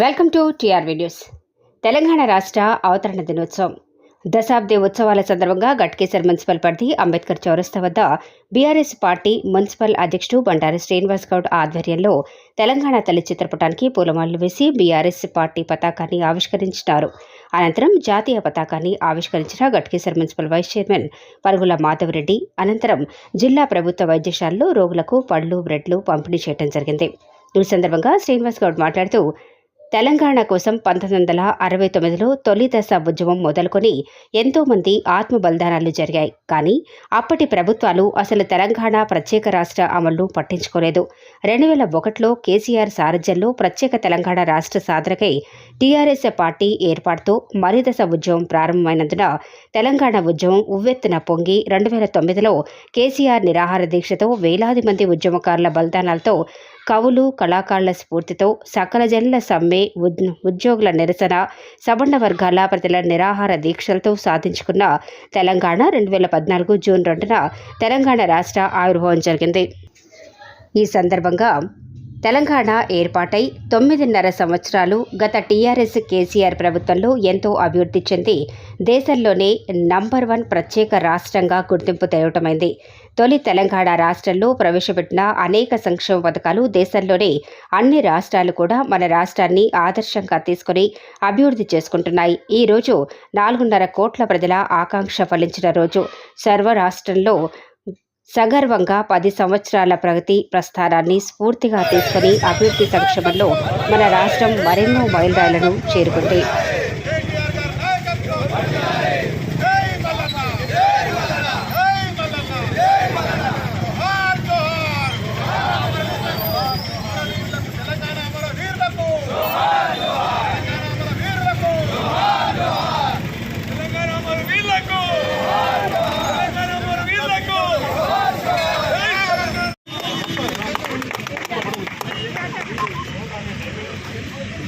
Welcome to TR videos. Telangana రాష్ట్ర అవతరణ దినోత్సవం. దశాబ్ది ఉత్సవాల సందర్భంగా గట్కేసర్ మున్సిపల్ పరిధి అంబేద్కర్ చౌరస్తా వద్ద బీఆర్ఎస్ పార్టీ మున్సిపల్ అధ్యక్షుడు బండారు శ్రీనివాస్ గౌడ్ ఆధ్వర్యంలో తెలంగాణ తల్లి చిత్రపటానికి పూలమాలలు వేసి బీఆర్ఎస్ పార్టీ పతాకాన్ని ఆవిష్కరించినారు. అనంతరం జాతీయ పతాకాన్ని ఆవిష్కరించిన గట్కేసర్ మున్సిపల్ వైస్ చైర్మన్ పరుగుల మాధవరెడ్డి అనంతరం జిల్లా ప్రభుత్వ వైద్యశాలలో రోగులకు పళ్ళు బ్రెడ్లు పంపిణీ చేయడం జరిగింది. ఈ సందర్భంగా శ్రీనివాస్ గౌడ్ మాట్లాడుతూ తెలంగాణ కోసం పంతొమ్మిది వందల అరవై తొమ్మిదిలో తొలి దశ ఉద్యమం మొదలుకొని ఎంతోమంది ఆత్మబలిదానాలు ఆత్మ బలిదానాలు జరిగాయి. కానీ అప్పటి ప్రభుత్వాలు అసలు తెలంగాణ ప్రత్యేక రాష్ట్ర అమలును పట్టించుకోలేదు. రెండు వేల ఒకటిలో కేసీఆర్ సారథ్యంలో ప్రత్యేక తెలంగాణ రాష్ట్ర సాధనకై టీఆర్ఎస్ పార్టీ ఏర్పాటుతో మరిదశ ఉద్యమం ప్రారంభమైనందున తెలంగాణ ఉద్యమం ఉవ్వెత్తున పొంగి రెండు వేల తొమ్మిదిలో కేసీఆర్ నిరాహార దీక్షతో వేలాది మంది ఉద్యమకారుల బలిదానాలతో కవులు కళాకారుల స్ఫూర్తితో సకల జనుల సమ్మె ఉద్- ఉద్యోగుల నిరసన సబండ వర్గాల ప్రజల నిరాహార దీక్షలతో సాధించుకున్న తెలంగాణ రెండు వేల పద్నాలుగు జూన్ రెండున తెలంగాణ రాష్ట్ర ఆవిర్భావం జరిగింది. ఈ సందర్భంగా తెలంగాణ ఏర్పాటై తొమ్మిదిన్నర సంవత్సరాలు గత టీఆర్ఎస్ కేసీఆర్ ప్రభుత్వంలో ఎంతో అభివృద్ధి చెంది దేశంలోనే నంబర్ వన్ ప్రత్యేక రాష్ట్రంగా గుర్తింపు తేవటమైంది తొలి తెలంగాణ రాష్ట్రంలో ప్రవేశపెట్టిన అనేక సంక్షేమ పథకాలు దేశంలోనే అన్ని రాష్ట్రాలు కూడా మన రాష్ట్రాన్ని ఆదర్శంగా తీసుకుని అభివృద్ధి చేసుకుంటున్నాయి. ఈ రోజు నాలుగున్నర కోట్ల ప్రజల ఆకాంక్ష ఫలించిన రోజు. సర్వ రాష్ట్రంలో సగర్వంగా పది సంవత్సరాల ప్రగతి ప్రస్థానాన్ని స్ఫూర్తిగా తీసుకుని అభివృద్ధి సంక్షేమంలో మన రాష్ట్రం మరెన్నో మైలురాళ్ళను చేరుకుంది.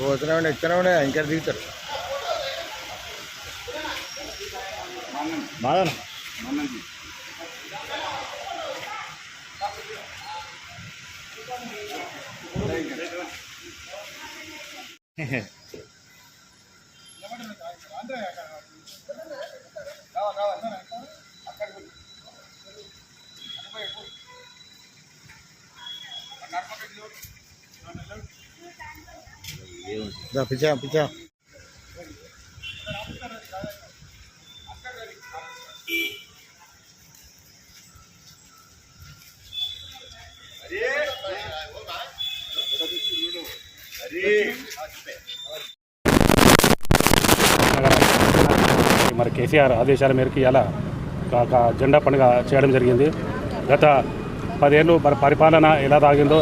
పోతూనే ఉండే ఎక్కుతూనే ఉండే ఇంకా దిగుతారు బాగా పిచ్చా పిచ్చా మరి కేసీఆర్ ఆదేశాల మేరకు ఇలా జెండా పండుగ చేయడం జరిగింది. గత పదేళ్ళు మరి పరిపాలన ఎలా సాగిందో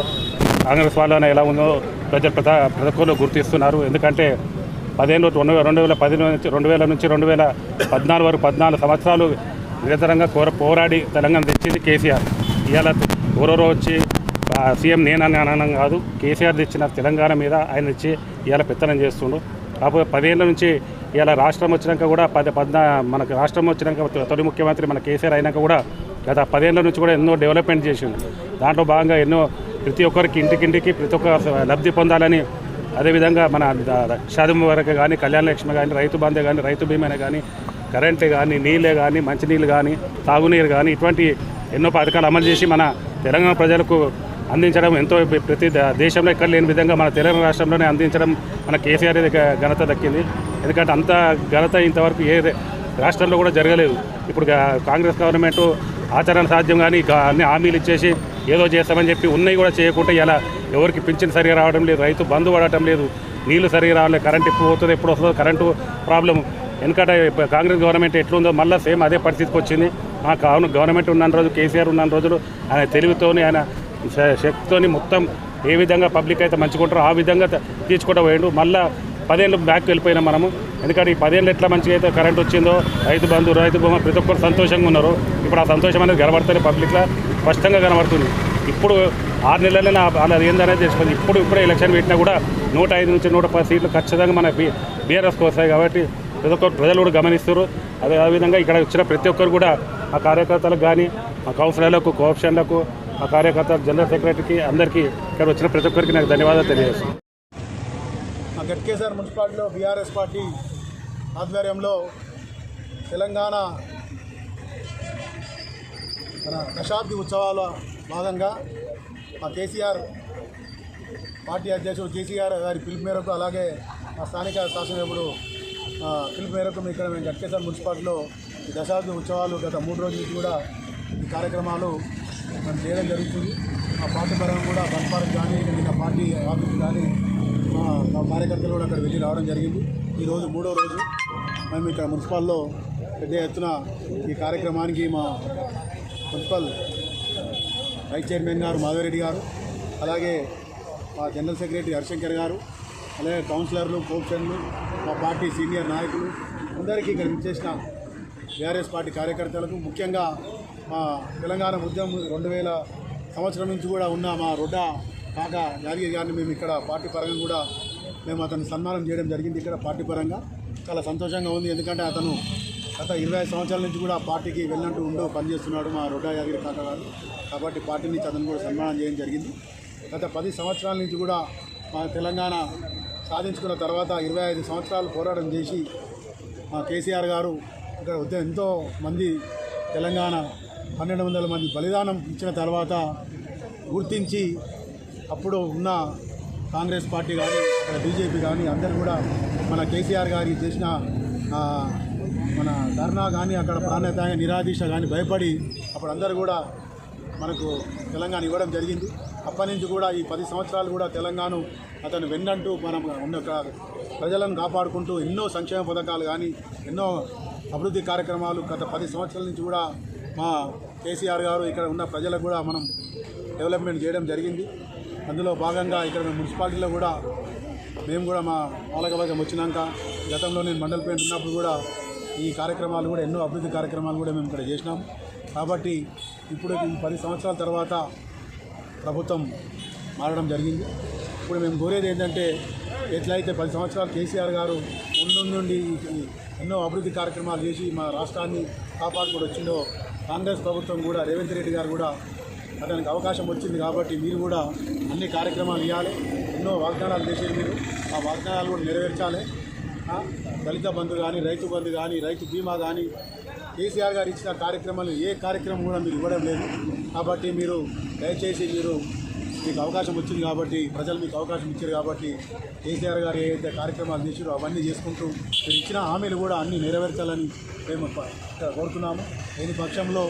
కాంగ్రెస్ పాలన ఎలా ఉందో ప్రజలు ప్రతి ప్రజలు గుర్తిస్తున్నారు. ఎందుకంటే పదిహేను రెండు రెండు వేల పదిహేను నుంచి రెండు వేల నుంచి రెండు వేల పద్నాలుగు వరకు పద్నాలుగు సంవత్సరాలు నిరంతరంగా కోర పోరాడి తెలంగాణ తెచ్చింది కేసీఆర్. ఇవాళ ఎవరెవరో వచ్చి సీఎం నేనని అనడం కాదు కేసీఆర్ తెచ్చిన తెలంగాణ మీద ఆయన ఇచ్చి ఇవాళ పెత్తనం చేస్తుండు. కాకపోతే పదేళ్ళ నుంచి ఇవాళ రాష్ట్రం వచ్చినాక కూడా పది పద్నా మనకు రాష్ట్రం వచ్చినాక తొలి ముఖ్యమంత్రి మన కేసీఆర్ అయినాక కూడా గత పదేళ్ళ నుంచి కూడా ఎన్నో డెవలప్మెంట్ చేసిండు. దాంట్లో భాగంగా ఎన్నో ప్రతి ఒక్కరికి ఇంటికింటికి ప్రతి ఒక్క లబ్ధి పొందాలని అదేవిధంగా మన షాదం వరకు కానీ కళ్యాణ లక్ష్మి కానీ రైతు బంధే కానీ రైతు బీమానే కానీ కరెంటే కానీ నీళ్ళే కానీ మంచినీళ్ళు కానీ తాగునీరు కానీ ఇటువంటి ఎన్నో పథకాలు అమలు చేసి మన తెలంగాణ ప్రజలకు అందించడం ఎంతో ప్రతి ద- దేశంలో ఎక్కడ లేని విధంగా మన తెలంగాణ రాష్ట్రంలోనే అందించడం మన కేసీఆర్ ఘనత దక్కింది. ఎందుకంటే అంత ఘనత ఇంతవరకు ఏ రాష్ట్రంలో కూడా జరగలేదు. ఇప్పుడు కాంగ్రెస్ గవర్నమెంట్ ఆచరణ సాధ్యం కానీ అన్ని హామీలు ఇచ్చేసి ఏదో చేస్తామని చెప్పి ఉన్నాయి కూడా చేయకుండా ఇలా ఎవరికి పింఛన్ సరిగా రావడం లేదు రైతు బంధు పడటం లేదు నీళ్ళు సరిగా రావలేదు కరెంట్ ఎప్పుడు పోతుంది ఎప్పుడు వస్తుందో కరెంటు ప్రాబ్లం ఎందుకంటే కాంగ్రెస్ గవర్నమెంట్ ఎట్లుందో మళ్ళీ సేమ్ అదే పరిస్థితికి వచ్చింది. ఆ కావున గవర్నమెంట్ ఉన్న రోజు కేసీఆర్ ఉన్న రోజులు ఆయన తెలివితోని ఆయన శక్తితోని మొత్తం ఏ విధంగా పబ్లిక్ అయితే మంచుకుంటారో ఆ విధంగా తీర్చుకోవడం తీర్చుకుంటూ పోయిండు. మళ్ళీ పదేళ్ళు బ్యాక్ వెళ్ళిపోయినాం మనము. ఎందుకంటే ఈ పదేళ్ళు ఎట్లా మంచిగా అయితే కరెంట్ వచ్చిందో రైతు బంధు రైతు బొమ్మ ప్రతి ఒక్కరు సంతోషంగా ఉన్నారు. ఇప్పుడు ఆ సంతోషం అనేది కనబడుతుంది పబ్లిక్లో స్పష్టంగా కనబడుతుంది. ఇప్పుడు ఆరు నెలలనే అలా ఏందనేది తెలుసుకుంది ఇప్పుడు ఇప్పుడే ఎలక్షన్ పెట్టినా కూడా నూట ఐదు నుంచి నూట పది సీట్లు ఖచ్చితంగా మన బీ బీఆర్ఎస్కి వస్తాయి కాబట్టి ప్రతి ఒక్కరు ప్రజలు కూడా గమనిస్తారు. అదే విధంగా ఇక్కడ వచ్చిన ప్రతి ఒక్కరు కూడా ఆ కార్యకర్తలకు కానీ ఆ కౌన్సిలర్లకు కోఆప్షన్లకు ఆ కార్యకర్తలకు జనరల్ సెక్రటరీకి అందరికీ ఇక్కడ వచ్చిన ప్రతి ఒక్కరికి నాకు ధన్యవాదాలు తెలియజేస్తాను గట్కేసర్ మున్సిపాలిటీలో బీఆర్ఎస్ పార్టీ ఆధ్వర్యంలో తెలంగాణ మన దశాబ్ది ఉత్సవాల భాగంగా మా కేసీఆర్ పార్టీ అధ్యక్షుడు కేసీఆర్ గారి పిలుపు మేరకు అలాగే మా స్థానిక శాసనసభ్యుడు ఆ, పిలుపు మేరకు ఇక్కడ మేము గట్కేసార్ మున్సిపాలిటీలో ఈ దశాబ్ది ఉత్సవాలు గత మూడు రోజుల నుంచి కూడా ఈ కార్యక్రమాలు మనం చేయడం జరుగుతుంది. మా పార్టీ పరంగా కూడా బన్పార్క్ కానీ మిగతా పార్టీ ఆఫీస్ కానీ మా కార్యకర్తలు కూడా అక్కడ వెళ్ళి రావడం జరిగింది. ఈరోజు మూడో రోజు మేము ఇక్కడ మున్సిపాల్లో పెద్ద ఎత్తున ఈ కార్యక్రమానికి మా మున్సిపల్ వైస్ చైర్మన్ గారు మాధవరెడ్డి గారు అలాగే మా జనరల్ సెక్రటరీ హరిశంకర్ గారు అలాగే కౌన్సిలర్లు కోప్షన్లు మా పార్టీ సీనియర్ నాయకులు అందరికీ ఇక్కడ విచ్చేసిన బీఆర్ఎస్ పార్టీ కార్యకర్తలకు ముఖ్యంగా మా తెలంగాణ ఉద్యమం రెండు వేల సంవత్సరం నుంచి కూడా ఉన్న మా రొడ్డ కాక యాదగిరి గారిని మేము ఇక్కడ పార్టీ పరంగా కూడా మేము అతను సన్మానం చేయడం జరిగింది ఇక్కడ పార్టీ పరంగా. చాలా సంతోషంగా ఉంది. ఎందుకంటే అతను గత ఇరవై ఐదు సంవత్సరాల నుంచి కూడా పార్టీకి వెళ్ళినట్టు ఉండో పనిచేస్తున్నాడు మా రొడ్డా యాదగిరి కాక గారు. కాబట్టి పార్టీ నుంచి అతను కూడా సన్మానం చేయడం జరిగింది. గత పది సంవత్సరాల నుంచి కూడా మా తెలంగాణ సాధించుకున్న తర్వాత ఇరవై ఐదు సంవత్సరాలు పోరాటం చేసి మా కేసీఆర్ గారు ఇక్కడ ఉద్య- ఎంతో మంది తెలంగాణ పన్నెండు వందల మంది బలిదానం ఇచ్చిన తర్వాత గుర్తించి అప్పుడు ఉన్న కాంగ్రెస్ పార్టీ కానీ బీజేపీ కానీ అందరు కూడా మన కేసీఆర్ గారి చేసిన మన ధర్నా కానీ అక్కడ ప్రాణత్యాగ నిరాదీశ కానీ భయపడి అప్పుడు అందరు కూడా మనకు తెలంగాణ ఇవ్వడం జరిగింది. అప్పటి నుంచి కూడా ఈ పది సంవత్సరాలు కూడా తెలంగాణ అతను వెన్నంటూ మనం ఉన్న ప్రజలను కాపాడుకుంటూ ఎన్నో సంక్షేమ పథకాలు కానీ ఎన్నో అభివృద్ధి కార్యక్రమాలు గత పది సంవత్సరాల నుంచి కూడా మా కేసీఆర్ గారు ఇక్కడ ఉన్న ప్రజలకు కూడా మనం డెవలప్మెంట్ చేయడం జరిగింది. అందులో భాగంగా ఇక్కడ మేము మున్సిపాలిటీలో కూడా మేము కూడా మా పాలకవర్గం వచ్చినాక గతంలో నేను మండల పేరు ఉన్నప్పుడు కూడా ఈ కార్యక్రమాలు కూడా ఎన్నో అభివృద్ధి కార్యక్రమాలు కూడా మేము ఇక్కడ చేసినాం. కాబట్టి ఇప్పుడు పది సంవత్సరాల తర్వాత ప్రభుత్వం మారడం జరిగింది. ఇప్పుడు మేము కోరేది ఏంటంటే ఎట్లయితే పది సంవత్సరాలు కేసీఆర్ గారు ముందు నుండి ఎన్నో అభివృద్ధి కార్యక్రమాలు చేసి మా రాష్ట్రాన్ని కాపాడుకుంటూ వచ్చిందో కాంగ్రెస్ ప్రభుత్వం కూడా రేవంత్ రెడ్డి గారు కూడా అతనికి అవకాశం వచ్చింది కాబట్టి మీరు కూడా అన్ని కార్యక్రమాలు ఇవ్వాలి. ఎన్నో వాగ్దానాలు చేసేది మీరు. ఆ వాగ్దానాలు కూడా నెరవేర్చాలి. దళిత బంధు కానీ రైతు బంధు కానీ రైతు బీమా కానీ కేసీఆర్ గారు ఇచ్చిన కార్యక్రమాలు ఏ కార్యక్రమం కూడా మీరు ఇవ్వడం లేదు. కాబట్టి మీరు దయచేసి మీరు మీకు అవకాశం వచ్చింది కాబట్టి ప్రజలు మీకు అవకాశం ఇచ్చారు కాబట్టి కేసీఆర్ గారు ఏదైతే కార్యక్రమాలు చేసారో అవన్నీ చేసుకుంటూ మీరు ఇచ్చిన హామీలు కూడా అన్నీ నెరవేర్చాలని మేము కోరుతున్నాము. లేని పక్షంలో